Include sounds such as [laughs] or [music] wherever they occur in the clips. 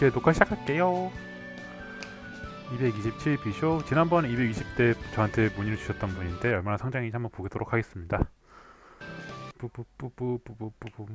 이제 녹화 시작할게요. 227 비쇼 지난번 220대 저한테 문의를 주셨던 분인데 얼마나 성장인지 한번 보도록 하겠습니다. 뿌뿌뿌뿌뿌뿌뿌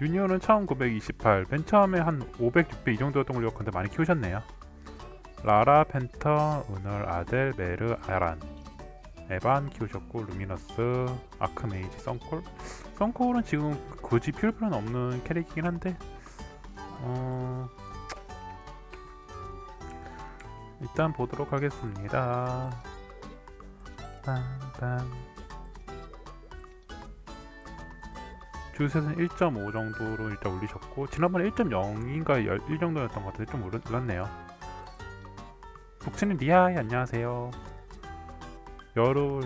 유니온은 처음 928, 맨 처음에 한 500, 600 이 정도였던 걸로 기억하는데 많이 키우셨네요. 라라, 펜터, 은얼, 아델, 메르, 아란, 에반 키우셨고 루미너스, 아크메이지, 썬콜. 썬콜은 지금 굳이 피울 필요는 없는 캐릭이긴 한데 어... 일단 보도록 하겠습니다. 빰빰. 주셋은 1.5 정도로 일단 올리셨고 지난번에 1.0인가 1 정도였던 것 같은데 좀 올랐네요. 북치는 리하이 안녕하세요. 여러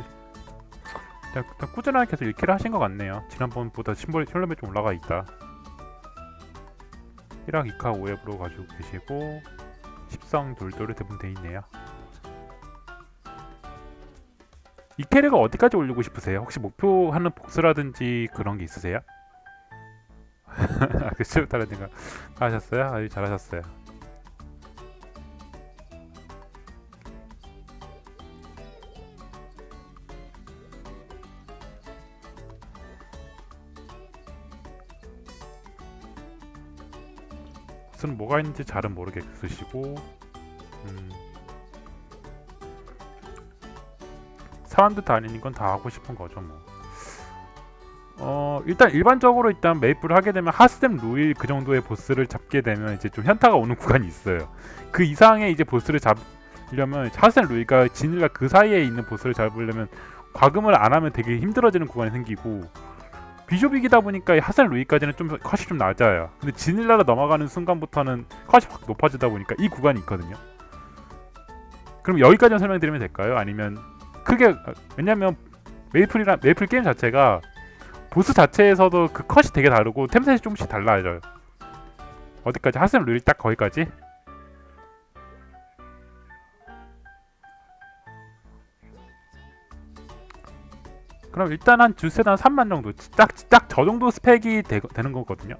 일단, 꾸준하게 계속 1킬을 하신 것 같네요. 지난번보다 심벌 혈렘이 좀 올라가 있다. 1학 2카 5앱으로 가지고 계시고 10성 돌돌이 대부분 돼 있네요. 이 캐릭을 어디까지 올리고 싶으세요? 혹시 목표하는 복수라든지 그런 게 있으세요? [laughs] 아, 그쵸 다른 생각 하셨어요? 아주 잘하셨어요. 무슨 뭐가 있는지 잘은 모르겠으시고 음. 사람들 다니는 건 다 하고 싶은 거죠 뭐. 어 일단 일반적으로 일단 메이플을 하게 되면 하스템 루일 그 정도의 보스를 잡게 되면 이제 좀 현타가 오는 [laughs] 구간이 있어요. 그 이상의 이제 보스를 잡으려면 하스템 루일과 진일과 그 사이에 있는 보스를 잡으려면 과금을 안 하면 되게 힘들어지는 구간이 생기고 비숍이기다 보니까 이 하스템 루일까지는 좀 컷이 좀 낮아요. 근데 진일라로 넘어가는 순간부터는 컷이 확 높아지다 보니까 이 구간이 있거든요. 그럼 여기까지만 설명드리면 될까요? 아니면 크게 왜냐면 메이플이라 메이플 게임 자체가 보스 자체에서도 그 컷이 되게 다르고 템셋이 조금씩 달라져요. 어디까지 하스는 룰이 딱 거기까지? 그럼 일단 한 주세 단 3만 정도 딱 딱 저 정도 스펙이 되, 되는 거거든요.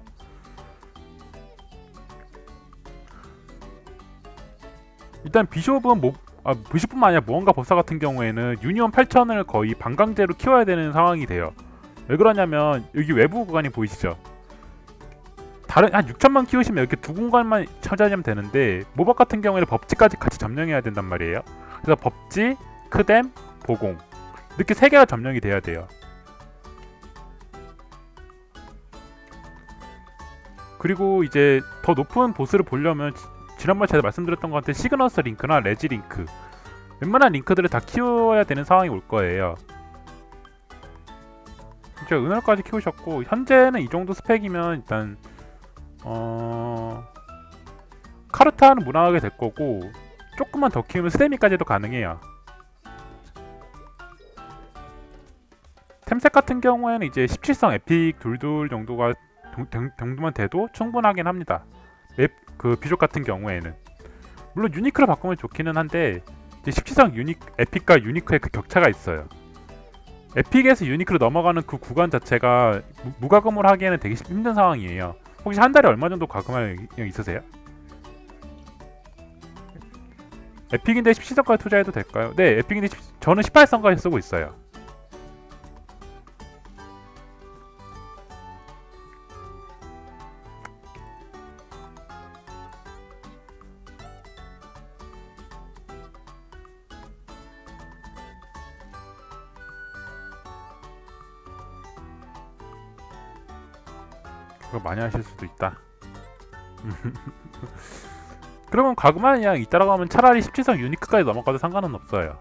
일단 비숍은 뭐 아, 비숍뿐만 아니라 무언가 법사 같은 경우에는 유니온 8000을 거의 반강제로 키워야 되는 상황이 돼요. 왜 그러냐면 여기 외부 구간이 보이시죠? 다른 한 6천만 키우시면 이렇게 두 공간만 차지하면 되는데 모박 같은 경우에는 법지까지 같이 점령해야 된단 말이에요. 그래서 법지, 크뎀, 보공 이렇게 세 개가 점령이 돼야 돼요. 그리고 이제 더 높은 보스를 보려면 지- 지난번에 제가 말씀드렸던 것 같은 시그너스 링크나 레지 링크 웬만한 링크들을 다 키워야 되는 상황이 올 거예요. 이제 은월까지 키우셨고 현재는 이 정도 스펙이면 일단 어 카르타는 무난하게 될 거고 조금만 더 키우면 스데미까지도 가능해요. 템색 같은 경우에는 이제 17성 에픽 둘둘 정도가 정도만 돼도 충분하긴 합니다. 맵 그 비족 같은 경우에는 물론 유니크로 바꾸면 좋기는 한데 이제 17성 유니 에픽과 유니크의 그 격차가 있어요. 에픽에서 유니크로 넘어가는 그 구간 자체가 무, 무과금을 하기에는 되게 힘든 상황이에요. 혹시 한 달에 얼마 정도 의향 있으세요? 에픽인데 17성까지 투자해도 될까요? 네, 에픽인데 10, 저는 18성까지 쓰고 있어요. 그거 많이 하실 수도 있다. [laughs] 그러면 과금만 그냥 이따라고 하면 차라리 17성 유니크까지 넘어가도 상관은 없어요.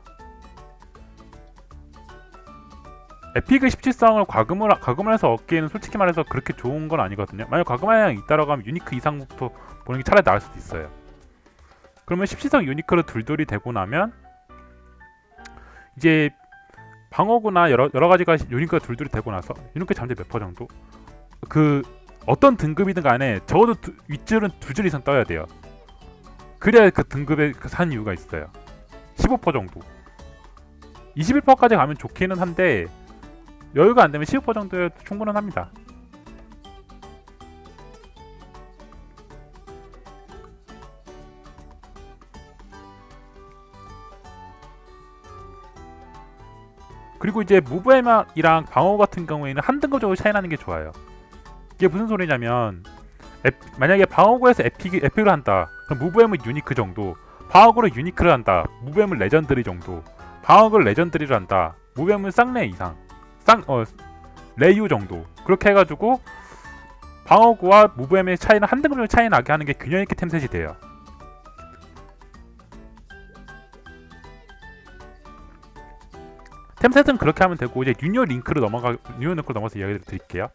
에픽의 17성을 과금을 과금을 해서 얻기에는 솔직히 말해서 그렇게 좋은 건 아니거든요. 만약 과금만 그냥 이따라고 하면 유니크 이상부터 보는 게 차라리 나을 수도 있어요. 그러면 17성 유니크로 둘둘이 되고 나면 이제 방어구나 여러 여러 가지가 유니크가 둘둘이 되고 나서 유니크 잠재 몇 퍼 정도 그 어떤 등급이든 간에 적어도 두, 윗줄은 두 줄 이상 떠야 돼요. 그래야 그 등급에 그산 이유가 있어요. 15% 정도. 21%까지 가면 좋기는 한데 여유가 안 되면 15% 정도여도 충분은 합니다. 그리고 이제 무브엠이랑 방어 같은 경우에는 한 등급적으로 차이 나는 게 좋아요. 이게 무슨 소리냐면 에- 만약에 방어구에서 에픽, 에픽을 한다. 그럼 무브엠은 유니크 정도. 방어구를 유니크를 한다. 무브엠은 레전드리 정도. 방어구를 레전드리를 한다. 무브엠은 쌍레 이상. 쌍, 어, 레유 정도. 그렇게 해가지고 방어구와 무브엠의 차이는 한 등급 정도 차이 나게 하는 게 균형 있게 템셋이 돼요. 템셋은 그렇게 하면 되고 이제 유니온 링크로 넘어가 유니온 링크로 넘어서 이야기를 드릴게요.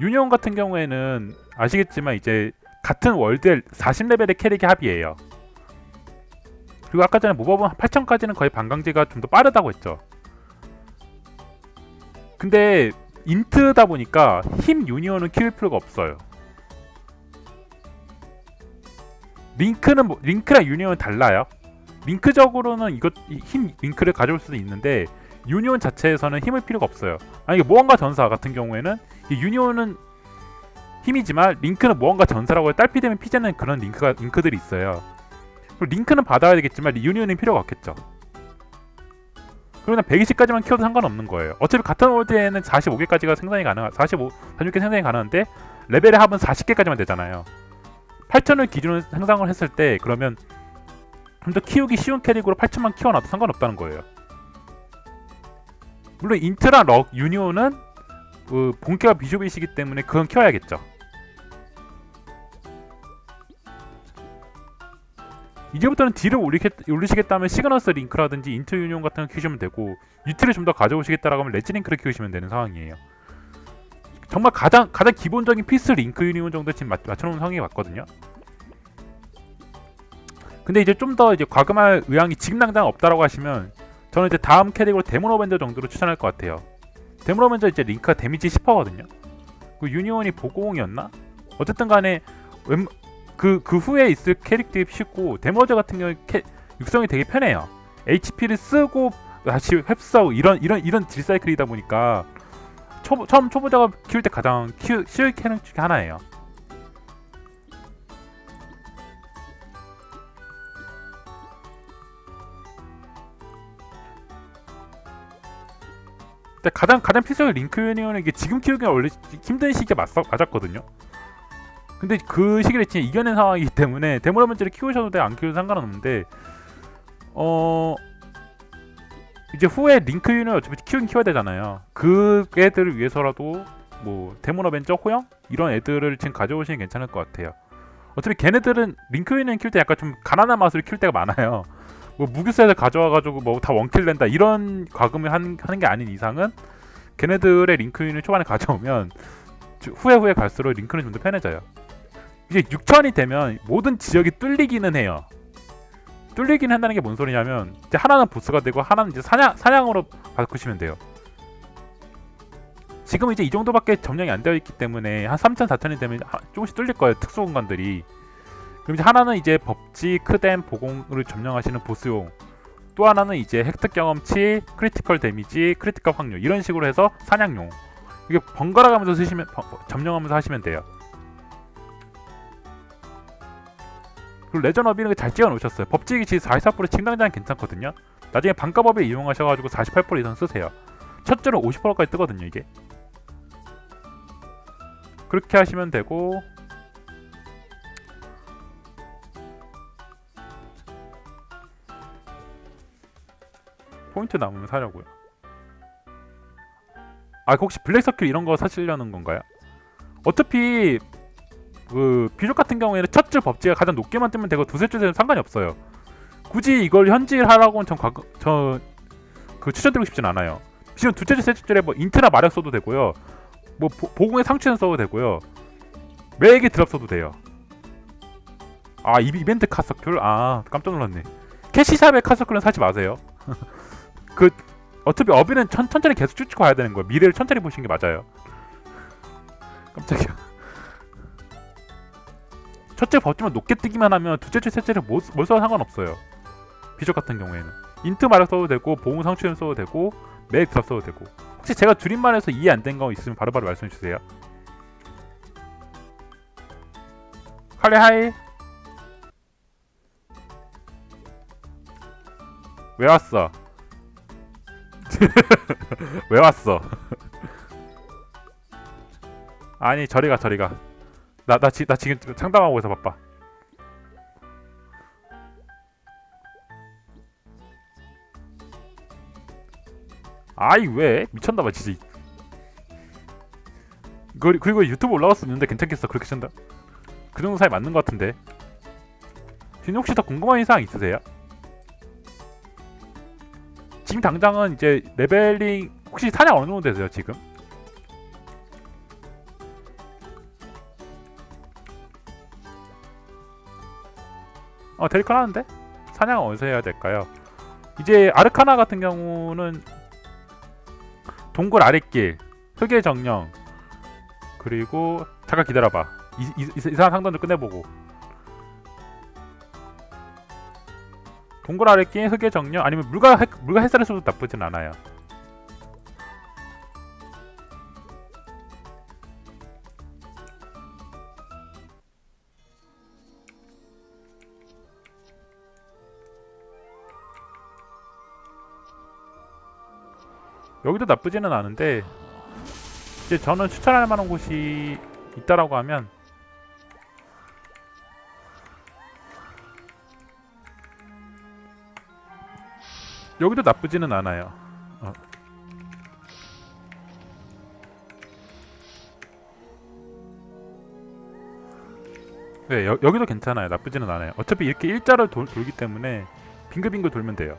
유니온 같은 경우에는 아시겠지만 이제 같은 월드의 40레벨의 캐릭이 합이에요. 그리고 아까 전에 모버분 8천까지는 거의 반강제가 좀 더 빠르다고 했죠. 근데 인트다 보니까 힘 유니온은 키울 필요가 없어요. 링크는 뭐, 링크랑 유니온은 달라요. 링크적으로는 이것 이힘 링크를 가져올 수도 있는데 유니온 자체에서는 힘을 필요가 없어요. 아니 모험가 전사 같은 경우에는 이 유니온은 힘이지만 링크는 모험가 전사라고 딸피되면 피자는 그런 링크가 링크들이 있어요. 그리고 링크는 받아야 되겠지만 유니온은 필요가 없겠죠. 그러나 120까지만 키워도 상관없는 거예요. 어차피 같은 월드에는 45개까지가 생산이 가능, 45, 46개 생산이 가능한데 레벨의 합은 40개까지만 되잖아요. 8천을 기준으로 생산을 했을 때 그러면 좀 더 키우기 쉬운 캐릭으로 8천만 키워놔도 상관없다는 거예요. 물론 인트라 럭 유니온은 그 본캐가 비숍이시기 때문에 그건 키워야겠죠. 이제부터는 딜을 올리겠, 올리시겠다면 시그너스 링크라든지 인트 유니온 같은 거 키우시면 되고 유틸을 좀 더 가져오시겠다라고 하면 레지 링크를 키우시면 되는 상황이에요. 정말 가장 가장 기본적인 피스 링크 유니온 정도 지금 맞, 맞춰놓은 상황이 맞거든요. 근데 이제 좀 더 이제 과금할 의향이 지금 당장 없다라고 하시면 저는 이제 다음 캐릭으로 어벤져 정도로 추천할 것 같아요. 어벤져 이제 링크가 데미지 10%거든요. 그 유니온이 보공이었나? 어쨌든 간에 웬, 그, 그 후에 있을 캐릭들이 쉽고 어벤져 같은 경우에 캐, 육성이 되게 편해요. HP를 쓰고 다시 흡수하고 이런 이런 이런 딜 사이클이다 보니까 초, 처음 초보자가 키울 때 가장 키우, 쉬울 캐릭 중에 하나예요. 근데 가장 가장 필수적인 링크 유니온은 이게 지금 키우기가 원래 힘든 시기에 맞, 맞았거든요. 근데 그 시기를 진짜 이겨낸 상황이기 때문에 데모라멘트를 키우셔도 돼 안 키워도 상관없는데 어 이제 후에 링크 유니온 어차피 키우긴 키워야 되잖아요. 그 애들을 위해서라도 뭐 데모라벤처 호영 이런 애들을 지금 가져오시면 괜찮을 것 같아요. 어차피 걔네들은 링크 유니온 키울 때 약간 좀 가난한 맛으로 키울 때가 많아요. 뭐 무기세를 가져와가지고 뭐 다 원킬 낸다 이런 과금을 한, 하는 게 아닌 이상은 걔네들의 링크 유닛 초반에 가져오면 주- 후에 후에 갈수록 링크는 좀 더 편해져요. 이제 6천이 되면 모든 지역이 뚫리기는 해요. 뚫리긴 한다는 게 뭔 소리냐면 이제 하나는 보스가 되고 하나는 이제 사냥 사냥으로 바꾸시면 돼요. 지금 이제 이 정도밖에 점령이 안 되어 있기 때문에 한 3천 4천이 되면 하- 조금씩 뚫릴 거예요 특수 공간들이. 그럼 이제 하나는 이제 법지, 크뎀, 보공을 점령하시는 보스용 또 하나는 이제 획득 경험치, 크리티컬 데미지, 크리티컬 확률 이런 식으로 해서 사냥용. 이게 번갈아 가면서 쓰시면 번- 점령하면서 하시면 돼요. 그리고 레전 어비는 잘 찍어 놓으셨어요. 법지 기치 44% 칭당장 괜찮거든요. 나중에 반값업을 이용하셔가지고 48% 이상 쓰세요. 첫 줄은 50%까지 뜨거든요 이게. 그렇게 하시면 되고 포인트 남으면 사려고요. 아 혹시 블랙 서클 이런 거 사시려는 건가요? 어차피 그 비족 같은 경우에는 첫 줄 법지가 가장 높게만 뜨면 되고 두세 줄 되면 상관이 없어요. 굳이 이걸 현질하라고는 전저그 추천드리고 싶진 않아요. 지금 두째 줄, 셋째 줄에 뭐 인트나 마력 써도 되고요. 뭐 보, 보공의 상추는 써도 되고요. 매개 드랍 써도 돼요. 아 이- 이벤트 카서클 아 깜짝 놀랐네. 캐시샵의 카서클은 사지 마세요. [laughs] 그 어차피 어비는 천, 천천히 계속 쭉 가야 되는 거예요. 미래를 천천히 보시는 게 맞아요. 깜짝이야. 첫째 버티면 높게 뜨기만 하면 둘째, 셋째를 못, 못 써도 상관없어요. 비숍 같은 경우에는 인트 마력 써도 되고 보호 상추ем 써도 되고 맥 드랍 써도 되고 혹시 제가 줄임말해서 이해 안 된 거 있으면 바로바로 말씀해 주세요. 할래 하이 왜 왔어? [laughs] 왜 왔어? 아니 저리 가 저리 가. 나 나 지 나 지금 상담하고 있어 바빠. 아이 왜 미쳤나봐 진짜. 그리- 그리고 유튜브 올라갔었는데 괜찮겠어 그렇게 친다. 그 정도 사이 맞는 것 같은데. 뒤는 혹시 더 궁금한 사항 있으세요? 지금 당장은 이제 레벨링 혹시 사냥 어느 정도 되세요 지금? 어 데리컨 하는데 사냥 어디서 해야 될까요? 이제 아르카나 같은 경우는 동굴 아랫길 흑의 정령 그리고 잠깐 기다려봐 이, 이, 이, 이 사람 좀 끝내보고 동굴 아랫길 흑의 정령 아니면 물과 해, 물과 햇살의 수도 나쁘진 않아요. 여기도 나쁘지는 않은데 이제 저는 추천할 만한 곳이 있다라고 하면 여기도 나쁘지는 않아요. 어. 네, 여, 여기도 괜찮아요. 나쁘지는 않아요. 어차피 이렇게 일자로 돌, 돌기 때문에 빙글빙글 돌면 돼요.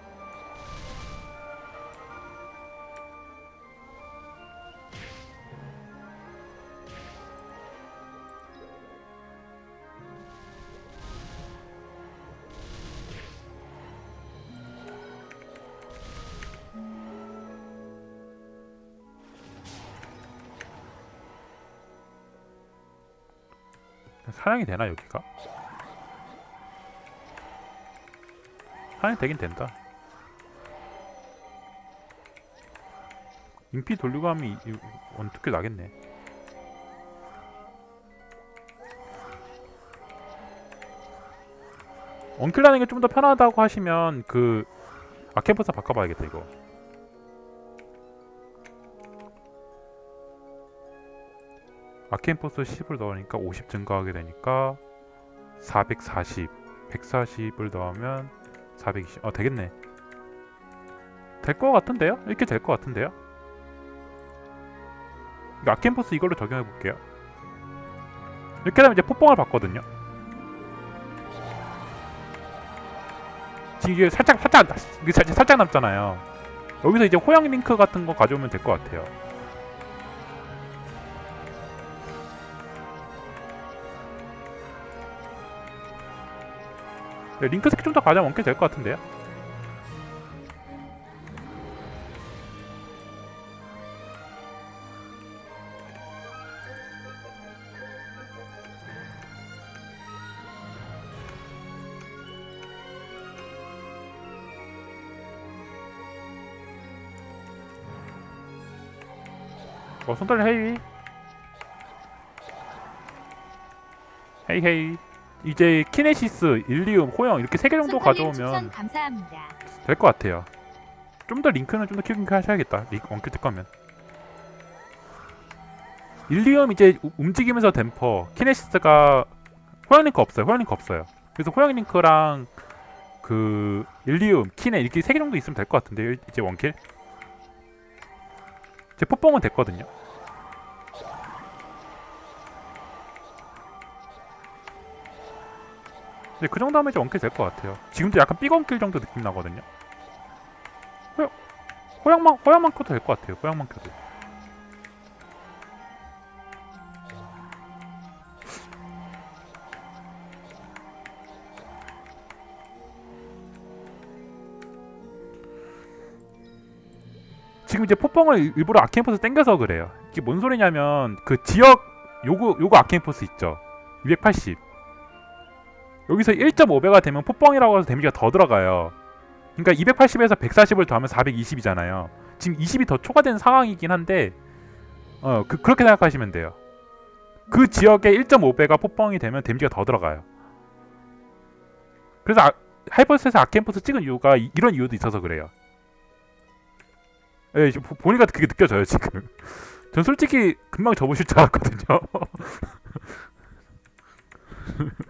사냥이 되나 여기가? 사냥 되긴 된다. 인피 돌리고 하면 어떻게 나겠네. 언킬라는 게 좀 더 편하다고 하시면 그 아케버사 바꿔봐야겠다 이거. 아케인 포스 10을 넣으니까 50 증가하게 되니까 440 140을 넣으면 420 어 되겠네. 될 것 같은데요? 이렇게 될 것 같은데요? 이거 아케인 포스 이걸로 적용해 볼게요. 이렇게 되면 이제 폭봉을 받거든요. 지금 이게 살짝 살짝 살짝, 남잖아요. 여기서 이제 호영 링크 같은 거 가져오면 될 것 같아요 링크 스킬 좀 더 가져면 원킬 될 것 같은데요? 어, 손떨림 헤이 헤이 헤이 이제 키네시스, 일리움, 호영 이렇게 세 개 정도 가져오면. 될 것 같아요. 좀 더 링크는 좀 더 키우긴 하셔야겠다. 링 원킬 뜰 거면. 일리움 이제 우- 움직이면서 댐퍼, 키네시스가 호영 링크 없어요. 호영 링크 없어요. 그래서 호영 링크랑 그 일리움, 키네 이렇게 세 개 정도 있으면 될 것 같은데 이제 원킬. 제 폭봉은 됐거든요. 근데 그 정도 하면 이제 원킬 될 것 같아요. 지금도 약간 삐건킬 정도 느낌 나거든요. 호영, 호영만, 호영만 켜도 될 것 같아요. 호영만 켜도. 지금 이제 포뽕을 일부러 아케인포스 땡겨서 그래요. 이게 뭔 소리냐면 그 지역 요구 요구 아케인포스 있죠. 280. 여기서 1.5배가 되면 포뻥이라고 해서 데미지가 더 들어가요. 그러니까 280에서 140을 더하면 420이잖아요. 지금 20이 더 초과된 상황이긴 한데 어 그, 그렇게 생각하시면 돼요. 그 지역에 1.5배가 포뻥이 되면 데미지가 더 들어가요. 그래서 아, 하이퍼스에서 아켄포스 찍은 이유가 이, 런 이유도 있어서 그래요. 예, 보- 보니까 그게 느껴져요 지금. [laughs] 전 솔직히 금방 접으실 줄 알았거든요. [laughs]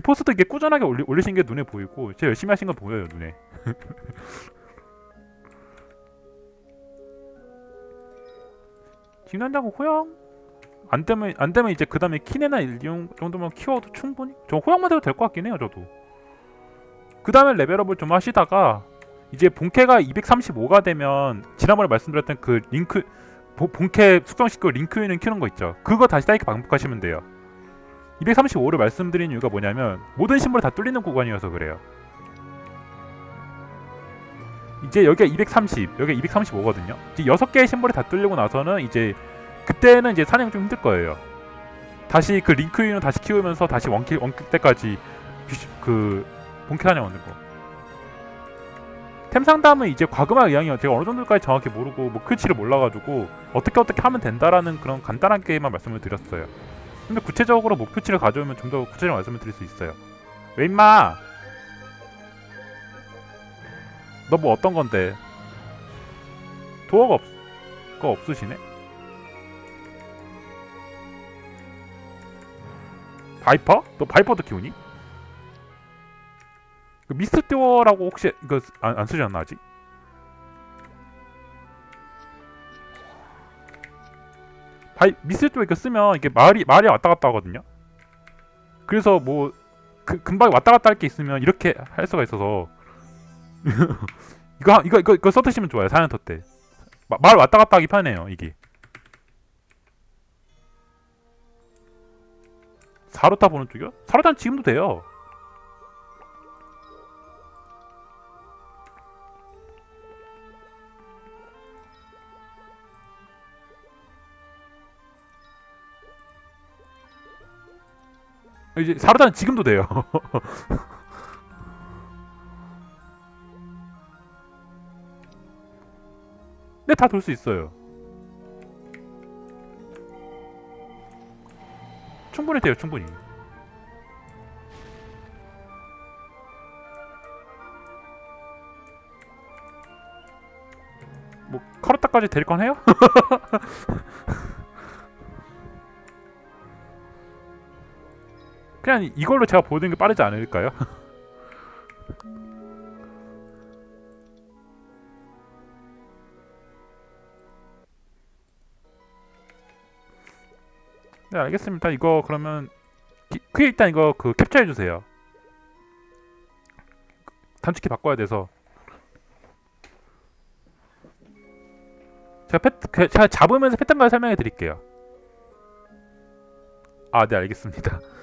포스도 이게 꾸준하게 올리, 올리신 게 눈에 보이고 진짜 열심히 하신 거 보여요 눈에. [laughs] 진환자고 호영 안 되면 안 되면 이제 그 다음에 키네나 일리용 정도만 키워도 충분히 저 호영만 돼도 될 것 같긴 해요 저도. 그 다음에 레벨업을 좀 하시다가 이제 본캐가 235가 되면 지난번에 말씀드렸던 그 링크 보- 본캐 숙성시키고 링크 유는 키우는 거 있죠. 그거 다시 다이크 반복하시면 돼요. 235를 말씀드린 이유가 뭐냐면 모든 신물을 다 뚫리는 구간이어서 그래요. 이제 여기가 230, 여기가 235거든요. 이제 6개의 신물이 다 뚫리고 나서는 이제 그때는 이제 사냥 좀 힘들 거예요. 다시 그 링크 유는 다시 키우면서 다시 원킬 원킬 때까지 그 본캐 사냥 얻는 거. 템 상담은 이제 과금화 의향이요. 제가 어느 정도까지 정확히 모르고 목표치를 몰라가지고 어떻게 어떻게 하면 된다라는 그런 간단한 게임만 말씀을 드렸어요. 근데 구체적으로 목표치를 가져오면 좀 더 구체적으로 말씀을 드릴 수 있어요. 왜 임마? 너 뭐 어떤 건데? 도어가 없, 거 없으시네? 바이퍼? 너 바이퍼도 키우니? 그 미스트 듀어라고 혹시 이거 쓰- 안, 안 쓰셨나 아직? 바이 미스트 듀어 이거 쓰면 이게 말이 말이 왔다 갔다 하거든요. 그래서 뭐 그, 금방 왔다 갔다 할 게 있으면 이렇게 할 수가 있어서 [laughs] 이거 이거 이거 이거 써드시면 좋아요 사연터 때. 마- 말 왔다 갔다 하기 편해요 이게. 사로타 보는 쪽이요? 사로타는 지금도 돼요. 이제 사로타는 지금도 돼요. [laughs] 네, 다 돌 수 있어요. 충분히 돼요, 충분히. 뭐 카로타까지 데릴 건 해요? [laughs] 그냥 이걸로 제가 보는 게 빠르지 않을까요? [laughs] 네 알겠습니다. 이거 그러면 기, 그 일단 이거 그 캡처해 주세요. 단축키 바꿔야 돼서 제가 패, 그, 제가 잡으면서 패턴을 설명해 드릴게요. 아, 네 알겠습니다. [laughs]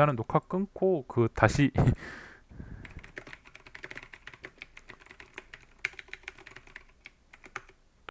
일단은 녹화 끊고 그 다시